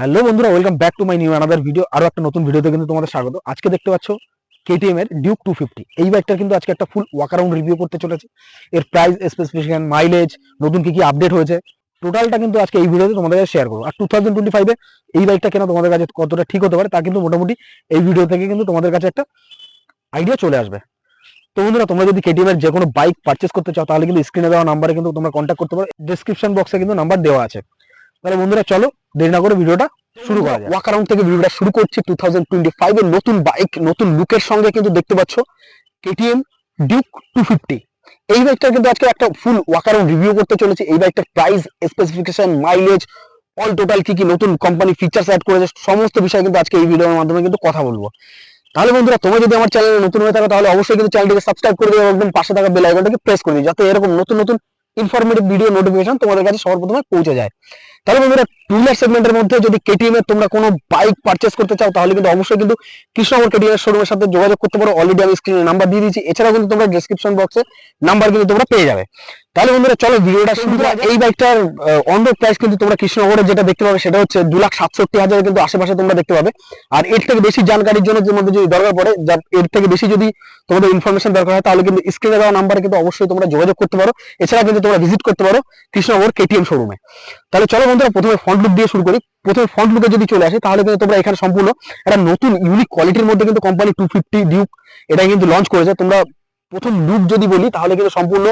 Hello বন্ধুরা welcome back to my new another video আরও একটা নতুন ভিডিওতে কিন্তু তোমাদের স্বাগত। আজকে দেখতে পাচ্ছ কেটিএম এর ডিউক টু ফিফটি এই বাইকটার কিন্তু আজকে একটা ফুল ওয়াক অ্যারাউন্ড রিভিউ করতে চলেছে। এর প্রাইস স্পেসিফিকেশন মাইলেজ নতুন কি কি আপডেট হয়েছে টোটালটা কিন্তু আজকে এই ভিডিওতে তোমাদের কাছে শেয়ার করব। আর টু থাউজেন্ড টোয়েন্টি ফাইভে এই বাইকটা কেন তোমাদের কাছে কতটা ঠিক হতে পারে, তা কিন্তু মোটামুটি এই ভিডিও থেকে কিন্তু তোমাদের কাছে একটা আইডিয়া চলে আসবে। তো বন্ধুরা, তোমরা যদি কেটিএম এর যে কোনো বাইক পারচেস করতে চাও, তাহলে কিন্তু স্ক্রিনে দেওয়া নাম্বারে কিন্তু তোমরা কন্ট্যাক্ট করতে পারো। ডিসক্রিপশন বক্সে কিন্তু নাম্বার দেওয়া আছে। তাহলে বন্ধুরা, চলো দেরি না করে ভিডিওটা শুরু করা যায় ওয়াক অ্যারাউন্ড থেকে ভিডিওটা শুরু করছি। টু থাউজেন্ড নতুন বাইক নতুন লুকের সঙ্গে কিন্তু দেখতে পাচ্ছ কেটিএম ডিউক টু এই বাইকটার কিন্তু আজকে একটা ফুল ওয়াক অ্যারাউন্ড রিভিউ করতে চলেছি। এই বাইকটার price specification mileage all total কি কি নতুন কোম্পানি ফিচার্স অ্যাড করেছে, সমস্ত বিষয় কিন্তু আজকে এই ভিডিওর মাধ্যমে কিন্তু কথা বলব। তাহলে বন্ধুরা, তোমরা যদি আমার চ্যানেলে নতুন হয়ে থাকো, তাহলে অবশ্যই কিন্তু চ্যানেলটিকে সাবস্ক্রাইব করে দিও একদম পাশে থাকা বেল আইকনটাকে প্রেস করে দিও, যাতে এরকম নতুন নতুন ইনফরমেটিভ ভিডিও নোটিফিকেশন তোমাদের কাছে সবার প্রথমে পৌঁছে যায়। তাহলে বন্ধুরা টু হুইলার সেগমেন্টের মধ্যে যদি কেটিএম এর তোমরা কোনো বাইক পারচেস করতে চাও, তাহলে কিন্তু অবশ্যই কিন্তু কৃষ্ণনগর কেটিএম এর শোরুমের সাথে যোগাযোগ করতে পারো। অলরেডি আমি স্ক্রিনে নাম্বার দিয়ে দিয়েছি। এছাড়াও কিন্তু তোমরা ডেসক্রিপশন বক্সে নাম্বার কিন্তু তোমরা পেয়ে যাবে। তাহলে বন্ধুরা চলো ভিডিওটা শুরু করা এই বাইকটার অন রোড প্রাইস কিন্তু তোমরা কৃষ্ণনগরে যেটা দেখতে পাবে সেটা হচ্ছে দু লাখ সাতষট্টি হাজার কিন্তু আশেপাশে তোমরা দেখতে পাবে। আর এর থেকে বেশি জানকারির জন্য তোমাদের যদি দরকার পড়ে যা এর থেকে বেশি যদি তোমাদের ইনফরমেশন দরকার হয় তাহলে কিন্তু স্ক্রিনে দেওয়া নাম্বারে কিন্তু অবশ্যই তোমরা যোগাযোগ করতে পারো। এছাড়া কিন্তু তোমরা ভিজিট করতে পারো কৃষ্ণনগর কেটিএম শোরুমে তাহলে চলো বন্ধুরা প্রথমে ফ্রন্ট লুক দিয়ে শুরু করি। প্রথমে ফ্রন্ট লুকে যদি চলে আসে তাহলে কিন্তু তোমরা এখানে সম্পূর্ণ একটা নতুন ইউনিক কোয়ালিটির মধ্যে কিন্তু কোম্পানি টু ফিফটি ডিউক এটা কিন্তু লঞ্চ করেছে। তোমরা প্রথম লুক যদি বলি, তাহলে কিন্তু সম্পূর্ণ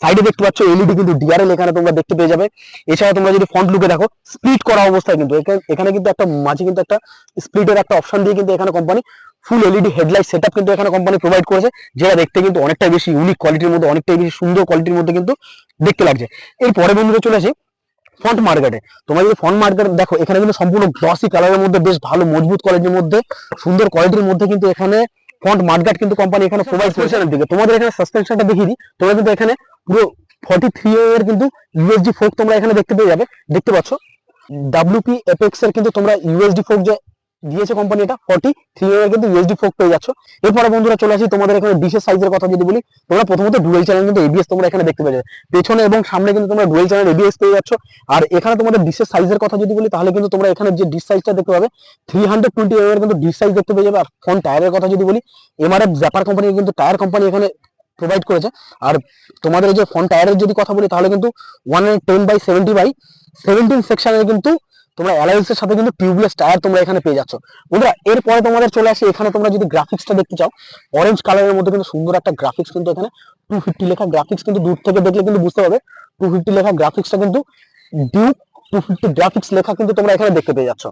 সাইডে দেখতে পাচ্ছ এলইডি কিন্তু ডিআরএল এখানে তোমরা দেখতে পেয়ে যাবে। এছাড়া তোমরা যদি ফ্রন্ট লুকে দেখো স্প্লিট করা অবস্থায় কিন্তু এখানে- কিন্তু একটা মাঝে কিন্তু একটা স্প্লিটের একটা অপশন দিয়ে কিন্তু এখানে company full LED headlight setup কিন্তু এখানে কোম্পানি প্রোভাইড করেছে, যেটা দেখতে কিন্তু অনেকটাই বেশি ইউনিক কোয়ালিটির মধ্যে, অনেকটাই বেশি সুন্দর কোয়ালিটির মধ্যে কিন্তু দেখতে লাগছে। এরপরে বন্ধুরা চলে আসি ফ্রন্ট মার্কেটে তোমরা যদি ফ্রন্ট মার্কেট দেখো, এখানে কিন্তু সম্পূর্ণ গ্লসি কালারের মধ্যে, বেশ ভালো মজবুত কোয়ালিটির মধ্যে, সুন্দর কোয়ালিটির মধ্যে কিন্তু এখানে ফ্রন্ট মার্কেট কিন্তু কোম্পানি এখানে প্রোভাইড করেছে। দিকে। তোমাদের এখানে সাসপেনশনটা দেখিয়ে দিই। তোমরা কিন্তু এখানে পুরো ফর্টি থ্রি এর কিন্তু ইউএসডি ফোক তোমরা এখানে দেখতে পেয়ে যাবে। দেখতে পাচ্ছ? ডাব্লিউপি এপেক্স এর কিন্তু তোমরা ইউএসডি ফোক যে দিয়েছে কোম্পানি এটা ফর্টি থ্রি এর কিন্তু ইউএসডি ফোক পেয়ে যাচ্ছ। এরপরে বন্ধুরা চলে আসি তোমাদের এখানে ডিশের সাইজের কথা যদি বলি, তোমরা প্রথমত ডুয়েল চ্যানেল কিন্তু এবিএস তোমরা এখানে দেখতে পেয়ে যাবে। পেছনে এবং সামনে কিন্তু তোমরা ডুয়েল চ্যানেল এবিএস পেয়ে যাচ্ছ। আর এখানে তোমাদের ডিশের সাইজের কথা যদি বলি, তাহলে কিন্তু তোমরা এখানে যে ডিশ সাইজটা দেখতে পাবে থ্রি হান্ড্রেড টোয়েন্টি এর কিন্তু ডিশ সাইজ দেখতে পেয়ে যাবে। আর ফ্রন্ট টায়ারের কথা যদি বলি এমআরএফ জ্যাপার কোম্পানি কিন্তু টায়ার কোম্পানি এখানে প্রোভাইড করেছে। আর তোমাদের যে ফ্রন্ট টায়ারের যদি কথা বলি, তাহলে কিন্তু one ten by seventy by seventeen সেকশনের কিন্তু তোমরা অ্যালায়েন্সের সাথে কিন্তু টিউবলেস টায়ার তোমরা এখানে পেয়ে যাচ্ছ। বন্ধুরা, এরপরে তোমাদের চলে আসে, এখানে তোমরা যদি গ্রাফিক্সটা দেখতে চাও অরেঞ্জ কালারের মধ্যে কিন্তু সুন্দর একটা গ্রাফিক্স কিন্তু এখানে টু ফিফটি লেখা গ্রাফিক্স কিন্তু দূর থেকে দেখলে কিন্তু বুঝতে পারবে টু ফিফটি লেখা গ্রাফিক্সটা কিন্তু ডিউ টু ফিফটি গ্রাফিক্স লেখা কিন্তু তোমরা এখানে দেখতে পেয়ে যাচ্ছ।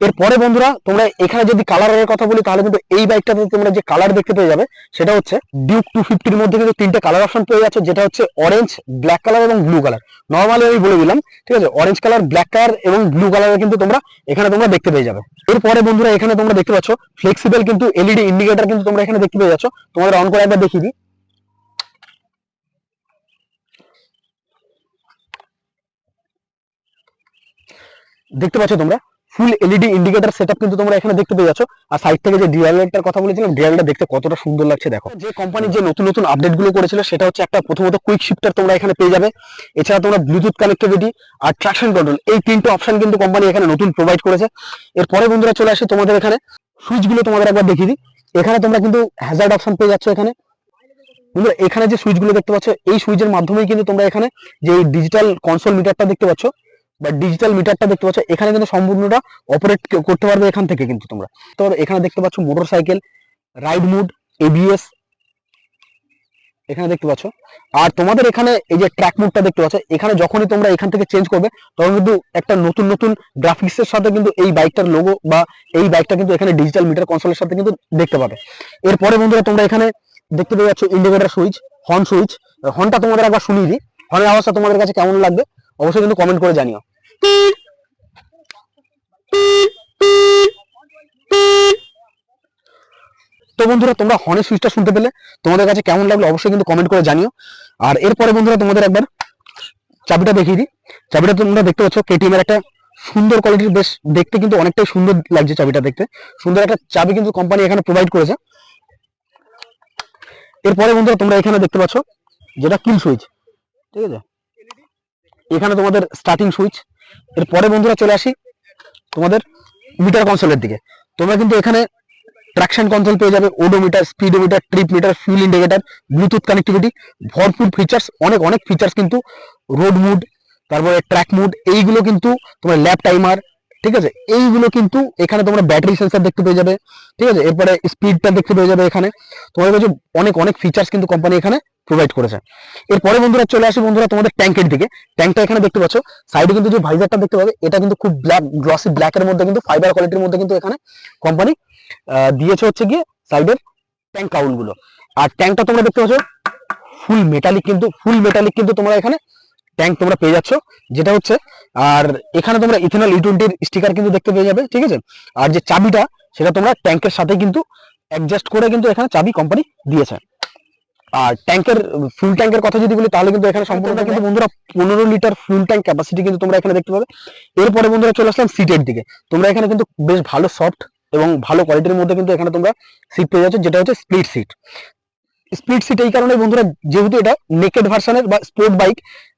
এরপরে বন্ধুরা, তোমরা এখানে যদি কালারের কথা বলি, তাহলে কিন্তু এই বাইকটাতে তোমরা যে কালার দেখতে পেয়ে যাবে, সেটা হচ্ছে ডিউক টু ফিফটির মধ্যে কিন্তু তিনটে কালার অপশন পেয়ে যাচ্ছে, যেটা হচ্ছে অরেঞ্জ ব্ল্যাক কালার এবং ব্লু কালার নর্মালি আমি বলে দিলাম, ঠিক আছে? অরেঞ্জ কালার ব্ল্যাক কালার এবং ব্লু কালারের কিন্তু তোমরা, এখানে তোমরা দেখতে পেয়ে যাবে। এরপরে বন্ধুরা, এখানে তোমরা দেখতে পাচ্ছ ফ্লেক্সিবল কিন্তু এলইডি ইন্ডিকেটার কিন্তু তোমরা এখানে দেখতে পেয়ে যাচ্ছ। তোমাদের অন করে একবার দেখিয়ে দিই। দেখতে পাচ্ছ তোমরা? ফুল এলইডি ইন্ডিকেটর সেটআপ কিন্তু তোমরা এখানে দেখতে পেয়ে যাচ্ছ। আর সাইড থেকে যে ডিআর লাইটটার কথা বলেছিলাম লাইটটা দেখতে কতটা সুন্দর লাগছে দেখো। যে কোম্পানি যে নতুন নতুন আপডেটগুলো করেছিল, সেটা হচ্ছে একটা প্রথমত কুইক শিফটার তোমরা এখানে পেয়ে যাবে। এছাড়া তোমরা ব্লুটুথ কানেক্টিভিটি আর ট্রাকশন কন্ট্রোল এই তিনটে অপশন কিন্তু কোম্পানি এখানে নতুন প্রোভাইড করেছে। এরপরে বন্ধুরা চলে আসে তোমাদের এখানে। সুইচগুলো তোমাদের একবার দেখিয়ে দিই। এখানে তোমরা কিন্তু হ্যাজার্ড অপশন পেয়ে যাচ্ছ এখানে। বন্ধুরা, এখানে যে সুইচগুলো দেখতে পাচ্ছ, এই সুইচের মাধ্যমেই কিন্তু তোমরা এখানে যে ডিজিটাল কনসোল মিটারটা দেখতে পাচ্ছ বা ডিজিটাল মিটারটা দেখতে পাচ্ছ, এখানে কিন্তু সম্পূর্ণটা অপারেট করতে পারবে এখান থেকে কিন্তু তোমরা। তো এখানে দেখতে পাচ্ছ motorcycle ride mode ABS এখানে দেখতে পাচ্ছ। আর তোমাদের এখানে এই যে ট্র্যাক মুডটা দেখতে পাচ্ছ, এখানে যখনই তোমরা এখান থেকে চেঞ্জ করবে, তখন কিন্তু একটা নতুন নতুন গ্রাফিক্স এর সাথে কিন্তু এই বাইকটার লোগো বা এই বাইকটা কিন্তু এখানে ডিজিটাল মিটার কনসোলের সাথে কিন্তু দেখতে পাবে। এরপরে বন্ধুরা তোমরা এখানে দেখতে পেয়ে যাচ্ছ ইন্ডিকেটর সুইচ হর্ন সুইচ হর্নটা তোমাদের একবার শুনিয়ে দিই। হর্নের আওয়াজটা তোমাদের কাছে কেমন লাগবে, অবশ্যই কিন্তু কমেন্ট করে জানিও। তো বন্ধুরা, তোমরা হর্নের সুইচটা শুনতে পেলে। তোমাদের কাছে কেমন লাগল অবশ্যই কিন্তু কমেন্ট করে জানিও। আর এরপরে বন্ধুরা, তোমাদের একবার চাবিটা দেখিয়ে দিই। চাবিটা তোমরা দেখতে পাচ্ছ কেটিএম এর একটা সুন্দর কোয়ালিটির বেশ দেখতে কিন্তু অনেকটাই সুন্দর লাগছে চাবিটা দেখতে। সুন্দর একটা চাবি কিন্তু কোম্পানি এখানে প্রোভাইড করেছে। এরপরে বন্ধুরা, তোমরা এখানে দেখতে পাচ্ছ, যেটা কিল সুইচ ঠিক আছে? এখানে তোমাদের স্টার্টিং সুইচ এরপরে বন্ধুরা চলে আসি তোমাদের মিটার কনসোলের দিকে। তোমরা কিন্তু এখানে ট্রাকশন কন্ট্রোল পেয়ে যাবে odometer speedometer trip meter fuel indicator Bluetooth connectivity ভরপুর ফিচার্স অনেক অনেক ফিচার্স কিন্তু রোড মুড তারপরে ট্র্যাক মুড এইগুলো কিন্তু তোমার ল্যাপ টাইমার ঠিক আছে? এইগুলো কিন্তু এখানে তোমরা ব্যাটারি সেন্সার দেখতে পেয়ে যাবে, ঠিক আছে? এরপরে স্পিডটা দেখতে পেয়ে যাবে এখানে। তোমাদের কাছে অনেক অনেক ফিচার্স কিন্তু কোম্পানি এখানে প্রোভাইড করেছে এরপরে বন্ধুরা চলে আসি বন্ধুরা তোমাদের ট্যাঙ্কের দিকে। ট্যাঙ্কটা এখানে দেখতে পাচ্ছ সাইডে কিন্তু যে ভাইজারটা দেখতে পাবে, এটা কিন্তু খুব ব্ল্যাক গ্লসি ব্ল্যাকের মধ্যে কিন্তু ফাইবার কোয়ালিটির মধ্যে কিন্তু এখানে কোম্পানি দিয়েছে হচ্ছে গিয়ে সাইডের ট্যাঙ্ক কাউলগুলো। আর ট্যাঙ্কটা তোমরা দেখতে পাচ্ছ ফুল মেটালিক কিন্তু ফুল মেটালিক কিন্তু তোমরা এখানে ট্যাঙ্ক তোমরা পেয়ে যাচ্ছ, যেটা হচ্ছে, আর এখানে তোমরা ইথেনল ই স্টিকার কিন্তু দেখতে পেয়ে যাবে, ঠিক আছে? আর যে চাবিটা, সেটা তোমরা ট্যাঙ্কের সাথে কিন্তু অ্যাডজাস্ট করে কিন্তু এখানে চাবি কোম্পানি দিয়েছে। আর ট্যাঙ্কের ফুল ট্যাঙ্কের কথা যদি বলি তাহলে কিন্তু এখানে সম্পূর্ণ কিন্তু বন্ধুরা পনেরো লিটার ফুল ট্যাঙ্ক ক্যাপাসিটি কিন্তু তোমরা এখানে দেখতে পাবে। এরপরে বন্ধুরা চলে আসলাম সিটের দিকে। তোমরা এখানে কিন্তু বেশ ভালো সফট এবং ভালো কোয়ালিটির মধ্যে কিন্তু এখানে তোমরা সিট পেয়ে যাচ্ছ যেটা হচ্ছে স্প্লিট সিট স্প্লিট সিট এই কারণে বন্ধুরা যেহেতু এটা নেকেড ভার্সনের বা স্পোর্ট বাইক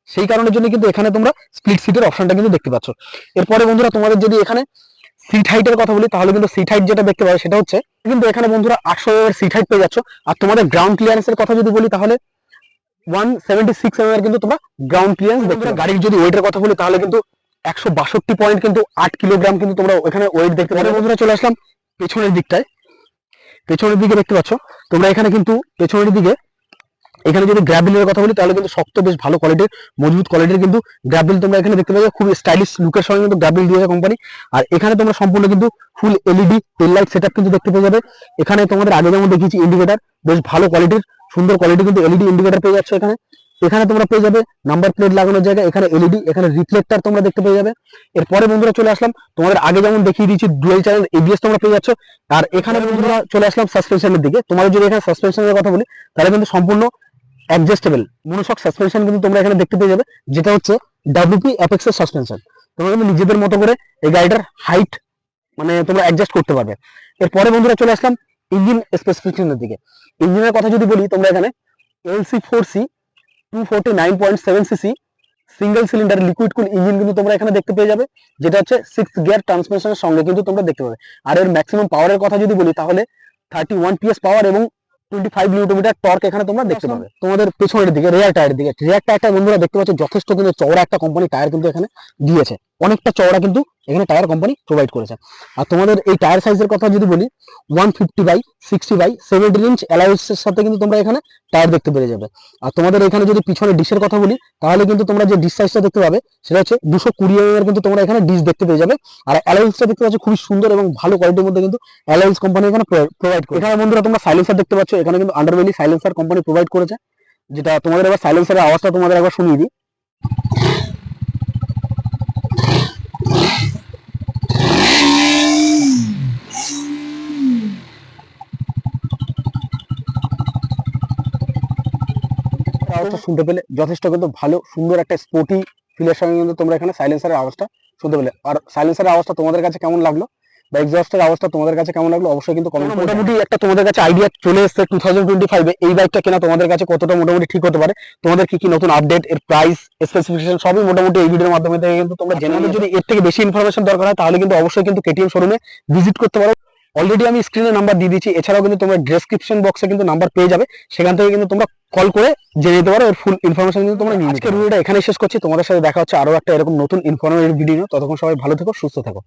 সেই কারণের জন্য কিন্তু এখানে তোমরা স্প্লিট সিটের অপশনটা কিন্তু দেখতে পাচ্ছ। এরপরে বন্ধুরা তোমাদের যদি এখানে সিট হাইটের কথা বলি, তাহলে কিন্তু সিট হাইট যেটা দেখতে পাবে সেটা হচ্ছে, কিন্তু এখানে বন্ধুরা আটশো এর সিট হাইট পেয়ে যাচ্ছ। আর তোমাদের গ্রাউন্ড ক্লিয়ারেন্সের কথা যদি বলি তাহলে ওয়ান সেভেন্টি সিক্স এম কিন্তু তোমরা গ্রাউন্ড ক্লিয়ারেন্স দেখতে পাবে। গাড়ির যদি ওয়েটের কথা বলি তাহলে কিন্তু একশো বাষট্টি পয়েন্ট কিন্তু আট কিলোগ্রাম কিন্তু তোমরা ওখানে ওয়েট দেখতে পাবে। বন্ধুরা চলে আসলাম পেছনের দিকটায়। পেছনের দিকে দেখতে পাচ্ছ, তোমরা এখানে কিন্তু পেছনের দিকে এখানে যদি গ্র্যাবেলের কথা বলি, তাহলে কিন্তু শক্ত বেশ ভালো কোয়ালিটির মজবুত কোয়ালিটির কিন্তু গ্র্যাবেল তোমরা এখানে দেখতে পাচ্ছ খুব স্টাইলিশ লুকের সঙ্গে কিন্তু গ্র্যাবেল দিয়েছে কোম্পানি আর এখানে তোমরা সম্পূর্ণ কিন্তু full LED tail light setup কিন্তু দেখতে পেয়ে যাবে। এখানে তোমাদের আগে যেমন দেখিয়েছি ইন্ডিকেটার বেশ ভালো কোয়ালিটির সুন্দর কোয়ালিটি কিন্তু এলইডি ইন্ডিকেটার পেয়ে যাচ্ছে এখানে। এখানে তোমরা পেয়ে যাবে নাম্বার প্লেট লাগানোর জায়গায়, এখানে এলইডি এখানে রিফ্লেক্টর তোমরা দেখতে পেয়ে যাবে। এরপরে বন্ধুরা চলে আসলাম, তোমাদের আগে যেমন দেখিয়ে দিয়েছি ডুয়েল চ্যানেল এবিএস তোমরা পেয়ে যাচ্ছ। আর এখানে বন্ধুরা চলে আসলাম সাসপেনশনের দিকে। তোমাদের যদি এখানে সাসপেনশনের কথা বলি, তাহলে কিন্তু সম্পূর্ণ অ্যাডজাস্টেবল মনোশক সাসপেনশন কিন্তু তোমরা এখানে দেখতে পেয়ে যাবে, যেটা হচ্ছে ডাব্লিউপি অ্যাপেক্স এর সাসপেনশন তোমরা কিন্তু নিজেদের মতো করে এই গাড়িটার হাইট মানে তোমরা অ্যাডজাস্ট করতে পারবে। এরপরে বন্ধুরা চলে আসলাম ইঞ্জিন স্পেসিফিকেশনের দিকে। ইঞ্জিনের কথা যদি বলি, তোমরা এখানে LC four C two forty nine point seven CC single cylinder liquid cool engine কিন্তু তোমরা এখানে দেখতে পেয়ে যাবে, যেটা হচ্ছে সিক্স গিয়ার ট্রান্সমিশনের সঙ্গে কিন্তু তোমরা দেখতে পাবে। আর এর ম্যাক্সিমাম পাওয়ারের কথা যদি বলি, তাহলে থার্টি ওয়ান পিএস পাওয়ার এবং টোয়েন্টি ফাইভ নিউটোমিটার টর্ক এখানে তোমরা দেখতে পাবে। তোমাদের পেছনের দিকে রেয়ার টায়ারের দিকে। রেয়ার টায়ারটা বন্ধুরা দেখতে পাচ্ছ যথেষ্ট কিন্তু চওড়া একটা কোম্পানি টায়ার কিন্তু এখানে দিয়েছে। অনেকটা চওড়া কিন্তু এখানে টায়ার কোম্পানি প্রোভাইড করেছে। আর তোমাদের এই টায়ার সাইজের কথা যদি বলি one fifty by sixty by seventeen inch অ্যালাউন্সের সাথে কিন্তু তোমরা এখানে টায়ার দেখতে পেয়ে যাবে। আর তোমাদের এখানে যদি পিছনে ডিশের কথা বলি, তাহলে কিন্তু তোমরা যে ডিশ সাইজটা দেখতে পাবে, সেটা হচ্ছে দুশো কুড়ি এর কিন্তু তোমরা এখানে ডিশ দেখতে পেয়ে যাবে। আর অ্যালাউন্সটা দেখতে পাচ্ছ খুবই সুন্দর এবং ভালো কোয়ালিটির মধ্যে কিন্তু অ্যালাউন্স কোম্পানি এখানে প্রোভাইড করে এখানে বন্ধুরা তোমরা সাইলেন্সার দেখতে পাচ্ছ, এখানে কিন্তু আন্ডারভ্যালি সাইলেন্সার কোম্পানি প্রোভাইড করেছে। যেটা তোমাদের এবার সাইলেন্সারের আওয়াজটা তোমাদের একবার শুনিয়ে দিই। শুনতে পেলে যথেষ্ট কিন্তু ভালো সুন্দর একটা স্পোর্টি ফিলের সঙ্গে কিন্তু তোমরা এখানে সাইলেন্সারের আওয়াজটা শুনতে পেলে। আর সাইলেন্সারের আওয়াজটা তোমাদের কাছে কেমন লাগল? বা এক্সস্টের আওয়াজটা তোমাদের কাছে কেমন লাগল? অবশ্যই কিন্তু কমেন্ট মোটামুটি একটা তোমাদের কাছে আইডিয়া চলে এসেছে টু থাউজেন্ড টোয়েন্টি ফাইভে এই বাইকটা কেনা তোমাদের কাছে কতটা মোটামুটি ঠিক হতে পারে? তোমাদের কি কি নতুন আপডেট এর প্রাইস স্পেসিফিকেশন সবই মোটামুটি এই ভিডিওর মাধ্যমে থেকে কিন্তু তোমরা জেনে। যদি এর থেকে বেশি ইনফরমেশন দরকার হয় তাহলে কিন্তু অবশ্যই কিন্তু কেটিএম শোরুমে ভিজিট করতে পারো। অলরেডি আমি স্ক্রিনে নাম্বার দিয়ে দিচ্ছি এছাড়াও কিন্তু তোমরা ডেসক্রিপশন বক্সে কিন্তু নাম্বার পেয়ে যাবে। সেখান থেকে কিন্তু তোমরা কল করে জেনে নিতে পারো এর ফুল ইনফরমেশন কিন্তু তোমরা আজকের ভিডিওটা এখানে শেষ করছি। তোমাদের সাথে দেখা হচ্ছে আরও একটা এরকম নতুন ইনফরমেটিভ ভিডিও ততক্ষণ সবাই ভালো থেকো সুস্থ থাকো।